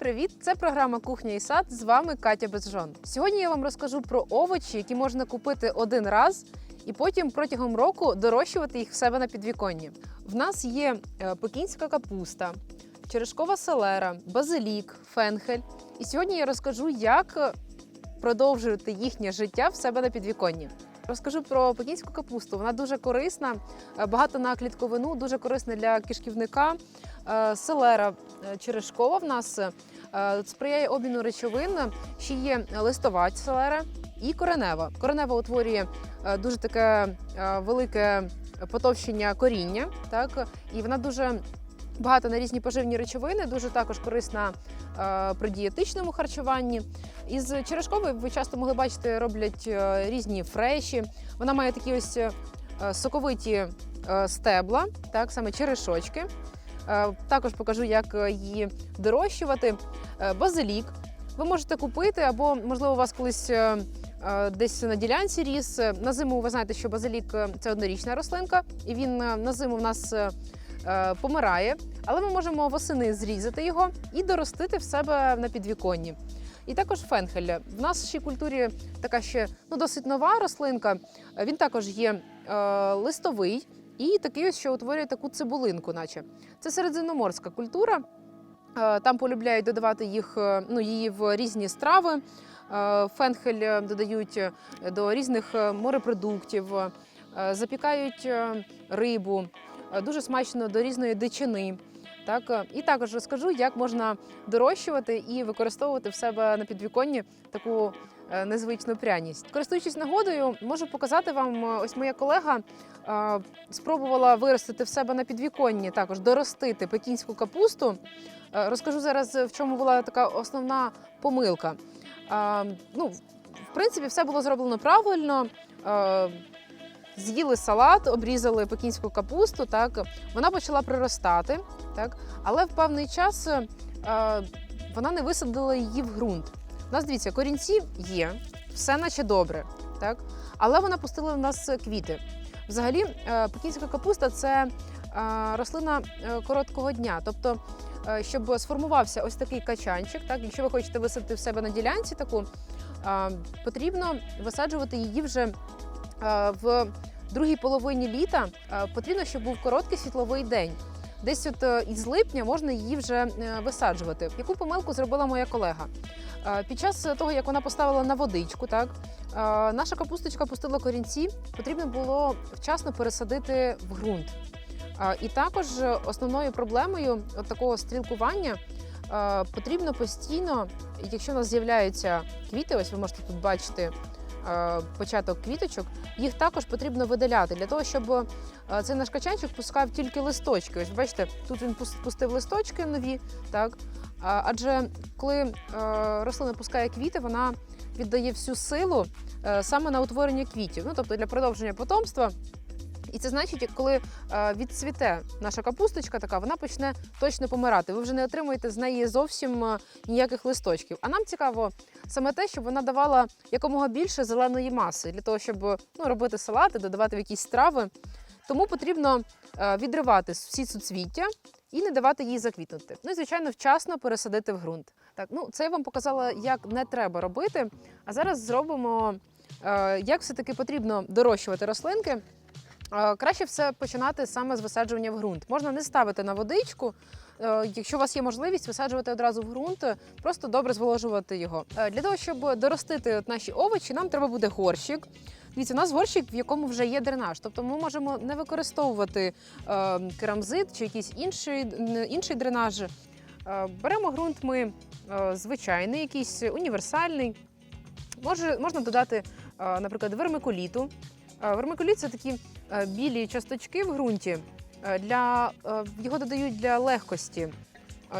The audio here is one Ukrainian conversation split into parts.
привіт! Це програма Кухня і сад. З вами Катя Безжон. Сьогодні я вам розкажу про овочі, які можна купити один раз і потім протягом року дорощувати їх в себе на підвіконні. В нас є е, пекінська капуста, черешкова селера, базилік, фенхель. І сьогодні я розкажу, як продовжувати їхнє життя в себе на підвіконні. Розкажу про пекінську капусту. Вона дуже корисна, е, багата на клітковину, дуже корисна для кишківника. Е, Селера черешкова в нас сприяє обміну речовин. Ще є листова селера і коренева. Коренева утворює е, дуже таке е, велике потовщення коріння, так і вона дуже багата на різні поживні речовини, дуже також корисна е, при дієтичному харчуванні. Із черешкової ви часто могли бачити, роблять е, різні фреші. Вона має такі ось е, соковиті е, стебла, так саме черешочки. Е, Також покажу, як е, її дорощувати. Е, Базилік ви можете купити, або можливо у вас колись. Десь на ділянці ріс. На зиму ви знаєте, що базилік це однорічна рослинка, і він на зиму в нас помирає. Але ми можемо восени зрізати його і доростити в себе на підвіконні. І також фенхель. В нашій культурі така ще ну, досить нова рослинка. Він також є е, листовий і такий, ось, що утворює таку цибулинку, наче. Це середземноморська культура. Е, Там полюбляють додавати їх, е, ну, її в різні страви. Е, Фенхель додають до різних морепродуктів, запікають рибу, дуже смачно до різної дичини. Так, і також розкажу, як можна дорощувати і використовувати в себе на підвіконні таку незвичну пряність. Користуючись нагодою, можу показати вам. е, Ось моя колега е, спробувала виростити в себе на підвіконні, також доростити пекінську капусту. Е, Розкажу зараз, в чому була така основна помилка. Е, Ну, в принципі, все було зроблено правильно. Е, З'їли салат, обрізали пекінську капусту. Так вона почала приростати, так але в певний час е, вона не висадила її в ґрунт. Нас дивіться, корінці є, все наче добре, так але вона пустила в нас квіти. Взагалі, е, пекінська капуста це е, рослина е, короткого дня. Тобто, щоб сформувався ось такий качанчик, так, якщо ви хочете висадити в себе на ділянці таку, потрібно висаджувати її вже в другій половині літа. Потрібно, щоб був короткий світловий день. Десь от із липня можна її вже висаджувати. Яку помилку зробила моя колега? Під час того, як вона поставила на водичку, так наша капусточка пустила корінці, потрібно було вчасно пересадити в ґрунт. І також основною проблемою от такого стрілкування потрібно постійно, якщо у нас з'являються квіти, ось ви можете тут бачити початок квіточок, їх також потрібно видаляти для того, щоб цей наш качанчик пускав тільки листочки. Ось бачите, тут він пустив листочки нові, так адже коли е, рослина пускає квіти, вона віддає всю силу е, саме на утворення квітів, ну тобто для продовження потомства. І це значить, коли е, відцвіте наша капусточка, така вона почне точно помирати. Ви вже не отримуєте з неї зовсім ніяких листочків. А нам цікаво саме те, щоб вона давала якомога більше зеленої маси для того, щоб ну, робити салати, додавати в якісь страви. Тому потрібно відривати всі суцвіття і не давати їй заквітнути. Ну і звичайно, вчасно пересадити в ґрунт. Так, ну це я вам показала, як не треба робити. А зараз зробимо, е, як все-таки потрібно дорощувати рослинки. Е, Краще все починати саме з висаджування в ґрунт. Можна не ставити на водичку. Е, Якщо у вас є можливість висаджувати одразу в ґрунт, просто добре зволожувати його. Е, Для того, щоб доростити наші овочі, нам треба буде горщик. Дивіться, у нас горщик, в якому вже є дренаж. Тобто ми можемо не використовувати керамзит чи якийсь інший, інший дренаж. Беремо ґрунт ми звичайний, якийсь універсальний. Може, можна додати, наприклад, вермикуліту. Е, Вермикуліт це такі е, білі часточки в ґрунті. Е, Для, його додають для легкості,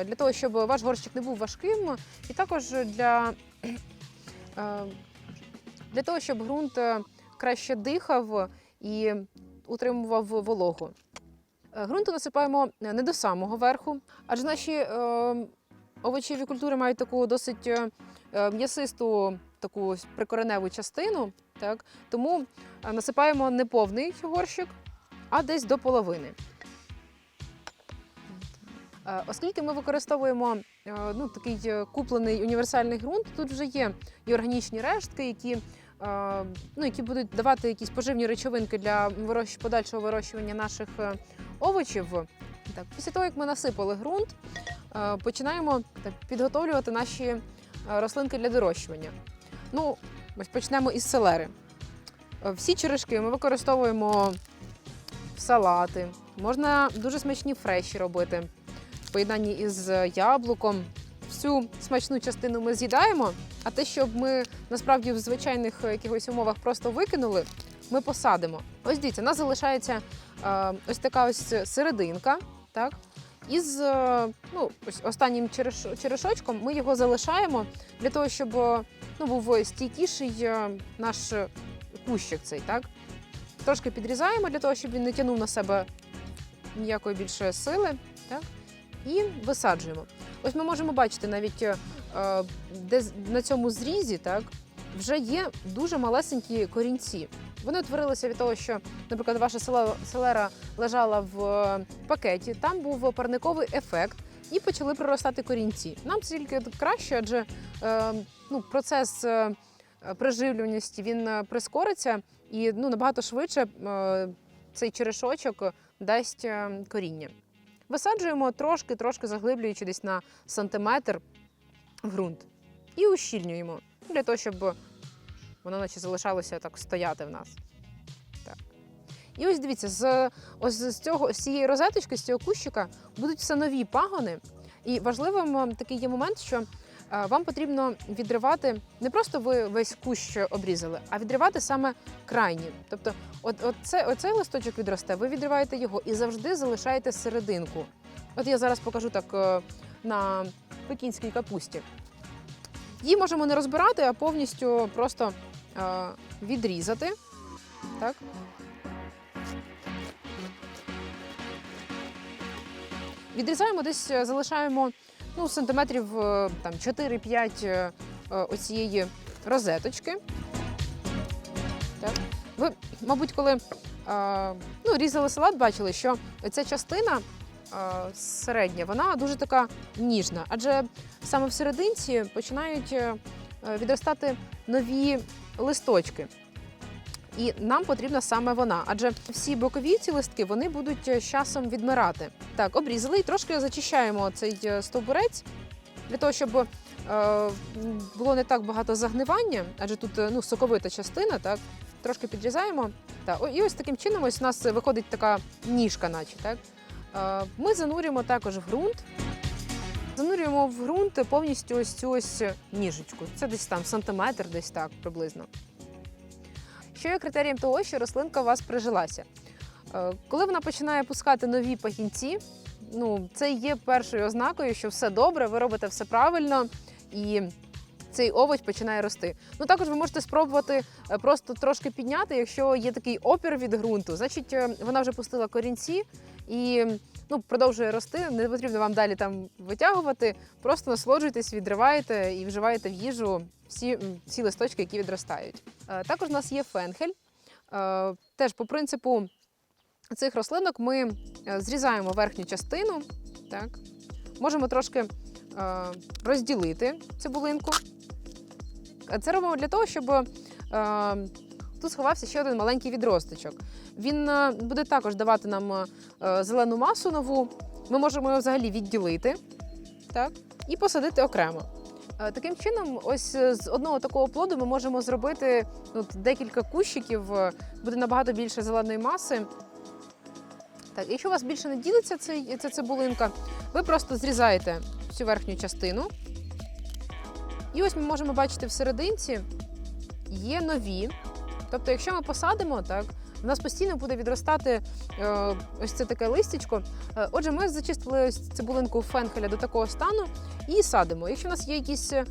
для того, щоб ваш горщик не був важким, і також для, для того, щоб ґрунт краще дихав і утримував вологу. Ґрунту насипаємо не до самого верху, адже наші овочеві культури мають таку досить м'ясисту таку прикореневу частину. Так? Тому е, насипаємо не повний горщик, а десь до половини. Е, Оскільки ми використовуємо е, ну, такий куплений універсальний ґрунт, тут вже є і органічні рештки, які, ну, які будуть давати якісь поживні речовинки для подальшого вирощування наших овочів. Так, після того, як ми насипали ґрунт, починаємо так, підготовлювати наші рослинки для дорощування. Ну, ось почнемо із селери. Е, Всі черешки ми використовуємо в салати. Можна дуже смачні фреші робити в поєднанні із яблуком. Всю смачну частину ми з'їдаємо, а те, щоб ми насправді в звичайних е, якихось умовах просто викинули, ми посадимо. Ось дивіться, у нас залишається е, ось така ось серединка, так? Із е, ну, ось останнім череш, черешочком ми його залишаємо для того, щоб е, ну, був стійкіший е, наш кущик цей, так? Трошки підрізаємо для того, щоб він не тягнув на себе ніякої більше сили. Так? І висаджуємо. Ось ми можемо бачити навіть де на цьому зрізі так, вже є дуже малесенькі корінці. Вони утворилися від того, що, наприклад, ваша селе- селера лежала в е, пакеті, там був парниковий ефект, і почали проростати корінці. Нам це тільки краще, адже е, ну, процес е, приживлюваності він е, прискориться і ну, набагато швидше е, цей черешочок дасть е, коріння. Висаджуємо трошки, трошки заглиблюючи десь на сантиметр в ґрунт. І ущільнюємо для того, щоб воно наче залишалося так стояти в нас. Так. І ось дивіться, з, ось з, цього, з цієї розеточки, з цього кущика будуть все нові пагони. І важливим е, такий є момент, що е, вам потрібно відривати не просто ви весь кущ обрізали, а відривати саме крайні. Тобто, от, от це, оцей листочок відросте, ви відриваєте його і завжди залишаєте серединку. От я зараз покажу так е, на пекінській капусті. Її можемо не розбирати, а повністю просто відрізати. Так. Відрізаємо десь, е, залишаємо ну, сантиметрів е, там, 4-5 е, е, оцієї розеточки. Так. Ви, мабуть, коли е, ну, різали салат, бачили, що ця частина е, середня, вона дуже така ніжна, адже саме в серединці починають е, е, відростати нові листочки. І нам потрібна саме вона, адже всі бокові ці листки вони будуть е, з часом відмирати. Так, обрізали і трошки зачищаємо цей е, стовбурець для того, щоб е, було не так багато загнивання, адже тут е, ну, соковита частина, так трошки підрізаємо. Так, і ось таким чином ось у нас виходить така ніжка, наче так. Е, Ми занурюємо також в ґрунт. Занурюємо в ґрунт повністю ось цю ось ніжечку. Це десь там сантиметр, десь так приблизно. Що є критерієм того, що рослинка у вас прижилася? Е, Коли вона починає пускати нові пагінці, ну це є першою ознакою, що все добре, ви робите все правильно і цей овоч починає рости. Ну також ви можете спробувати е, просто трошки підняти, якщо є такий опір від ґрунту, значить е, вона вже пустила корінці і ну, продовжує рости. Не потрібно вам далі там витягувати. Просто насолоджуйтесь, відриваєте і вживаєте в їжу всі, всі листочки, які відростають. Е, Також у нас є фенхель. Е, Теж по принципу цих рослинок ми е, зрізаємо верхню частину. Так. Можемо трошки розділити цибулинку. Е, Це робимо для того, щоб тут сховався ще один маленький відросточок. Він е, буде також давати нам е, зелену масу нову. Ми можемо його взагалі відділити так, і посадити окремо. Е, Таким чином, ось е, з одного такого плоду ми можемо зробити ну, от, декілька кущиків, е, буде набагато більше зеленої маси. Так, якщо у вас більше не ділиться ця цибулинка, ви просто зрізаєте всю верхню частину. І ось ми можемо бачити в є нові. Тобто, якщо ми посадимо, так, в нас постійно буде відростати е, ось це таке листячко. Е, отже, ми зачистили ось цибулинку фенхеля до такого стану і садимо. Якщо у нас є якісь е,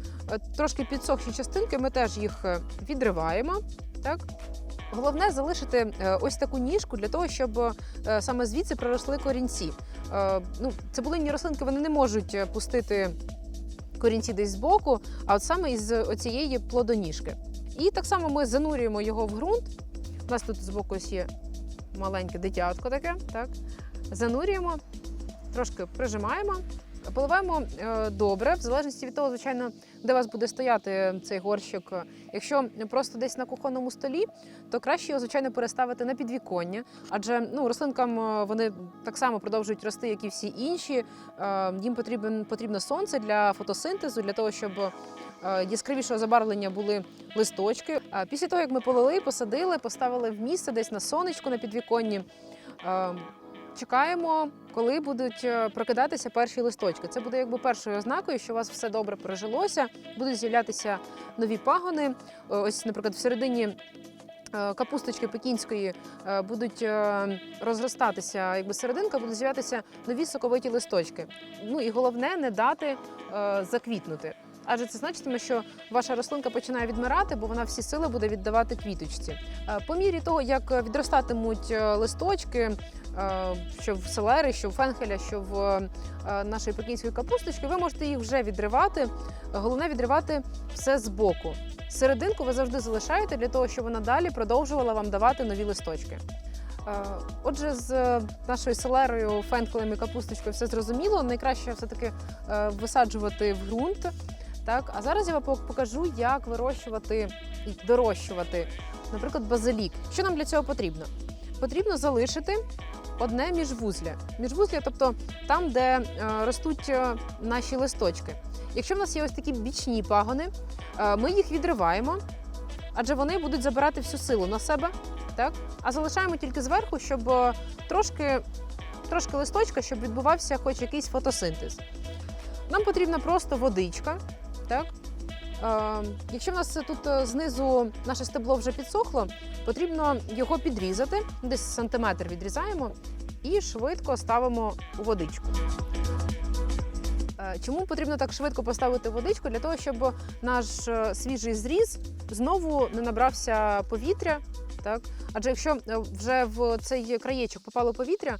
трошки підсохші частинки, ми теж їх е, відриваємо. Так? Головне залишити е, ось таку ніжку для того, щоб саме звідси проросли корінці. Ну, цибулинні рослинки вони не можуть пустити корінці десь збоку, а от саме із оцієї плодоніжки. І так само ми занурюємо його в ґрунт. У нас тут збоку ось є маленьке дитятко таке. Так? Занурюємо, трошки прижимаємо. Поливаємо е, добре, в залежності від того, звичайно, де у вас буде стояти цей горщик. Якщо просто десь на кухонному столі, то краще його, звичайно, переставити на підвіконня, адже ну, рослинкам е, вони так само продовжують рости, як і всі інші. Е, Їм потрібен потрібно сонце для фотосинтезу, для того, щоб яскравішого забарвлення були листочки. А після того, як ми полили, посадили, поставили в місце десь на сонечко на підвіконні. Чекаємо, коли будуть е, прокидатися перші листочки. Це буде якби першою ознакою, що у вас все добре пережилося, будуть з'являтися нові пагони. Е, Ось, наприклад, всередині е, капусточки пекінської будуть розростатися, якби серединка, будуть з'являтися нові соковиті листочки. Ну і головне не дати заквітнути. Адже це значитиме, що ваша рослинка починає відмирати, бо вона всі сили буде віддавати квіточці. Е, По мірі того, як відростатимуть е, листочки, е, що в селери, що в фенхеля, що в нашої пекінської капусточки, ви можете їх вже відривати. Головне відривати все з боку. Серединку ви завжди залишаєте для того, щоб вона далі продовжувала вам давати нові листочки. Отже, з нашою селерою, фенхелем і капусточкою все зрозуміло. Найкраще все-таки е, висаджувати в ґрунт. Так, а зараз я вам покажу, як вирощувати і дорощувати, наприклад, базилік. Що нам для цього потрібно? Потрібно залишити одне міжвузля. Міжвузля, тобто там, де е, ростуть е, наші листочки. Якщо в нас є ось такі бічні пагони, е, ми їх відриваємо, адже вони будуть забирати всю силу на себе, так? а залишаємо тільки зверху, щоб трошки, трошки листочка, щоб відбувався хоч якийсь фотосинтез. Нам потрібна просто водичка. Так? Е, якщо в нас тут е, знизу наше стебло вже підсохло, потрібно його підрізати, десь сантиметр відрізаємо і швидко ставимо у водичку. Е, Чому потрібно так швидко поставити водичку? Для того, щоб наш свіжий зріз знову не набрався повітря. Так? Адже якщо е, вже в цей краєчок попало повітря,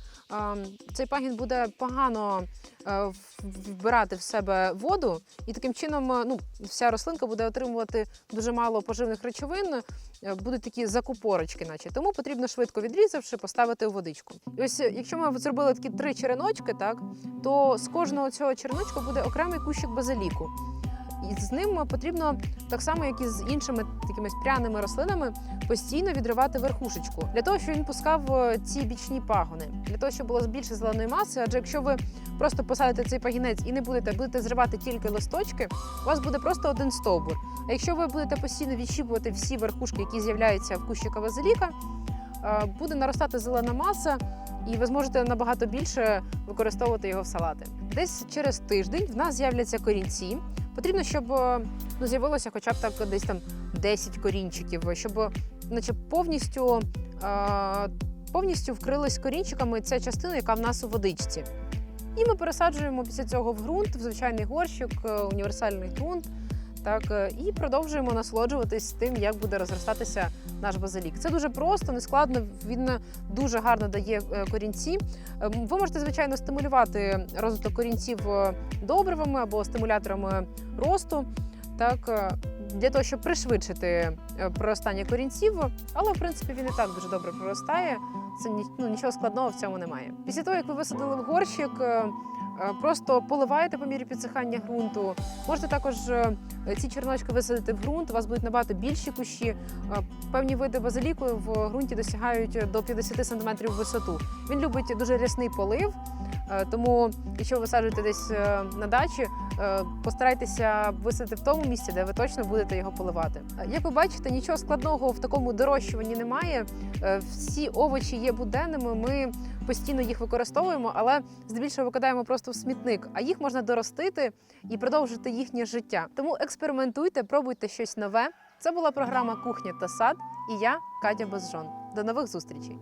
цей пагін буде погано е, вбирати в себе воду, і таким чином е, ну, вся рослинка буде отримувати дуже мало поживних речовин, будуть такі закупорочки, наче. Тому потрібно швидко відрізавши, поставити у водичку. І ось якщо ми зробили такі три череночки, так, то з кожного цього череночка буде окремий кущик базиліку. І з ним потрібно так само, як і з іншими такими пряними рослинами, постійно відривати верхушечку для того, щоб він пускав е, ці бічні пагони, для того, щоб було більше зеленої маси. Адже якщо ви просто посадите цей пагінець і не будете будете зривати тільки листочки, у вас буде просто один стовбур. А якщо ви будете постійно відщіпувати всі верхушки, які з'являються в кущика базиліка, е, буде наростати зелена маса, і ви зможете набагато більше використовувати його в салати. Десь через тиждень в нас з'являться корінці. Потрібно, щоб е, ну, з'явилося хоча б так десь там 10 корінчиків, щоб е, наче повністю, е, повністю вкрилась корінчиками ця частина, яка в нас у водичці. І ми пересаджуємо після цього в ґрунт, в звичайний горщик, е, універсальний ґрунт. Так, е, і продовжуємо насолоджуватись тим, як буде розростатися наш базилік. Це дуже просто, нескладно. Він дуже гарно дає е, корінці. Е, Ви можете, звичайно, стимулювати розвиток корінців добривами або стимуляторами росту. Так, для того, щоб пришвидшити проростання корінців, але в принципі він і так дуже добре проростає. Це ну, нічого складного в цьому немає. Після того, як ви висадили в горщик, просто поливаєте по мірі підсихання ґрунту. Можете також е, ці черночки висадити в ґрунт. У вас будуть набагато більші кущі. Е, Певні види базиліку в ґрунті досягають до 50 см висоту. Він любить дуже рясний полив. е, Тому, якщо ви висаджуєте десь е, на дачі, е, постарайтеся висадити в тому місці, де ви точно будете його поливати. Е, Як ви бачите, нічого складного в такому дорощуванні немає. Е, Всі овочі є буденними. Ми постійно їх використовуємо, але здебільшого викидаємо просто в смітник. А їх можна доростити і продовжити їхнє життя. Тому експериментуйте, пробуйте щось нове. Це була програма Кухня та сад і я, Катя Безжон. До нових зустрічей.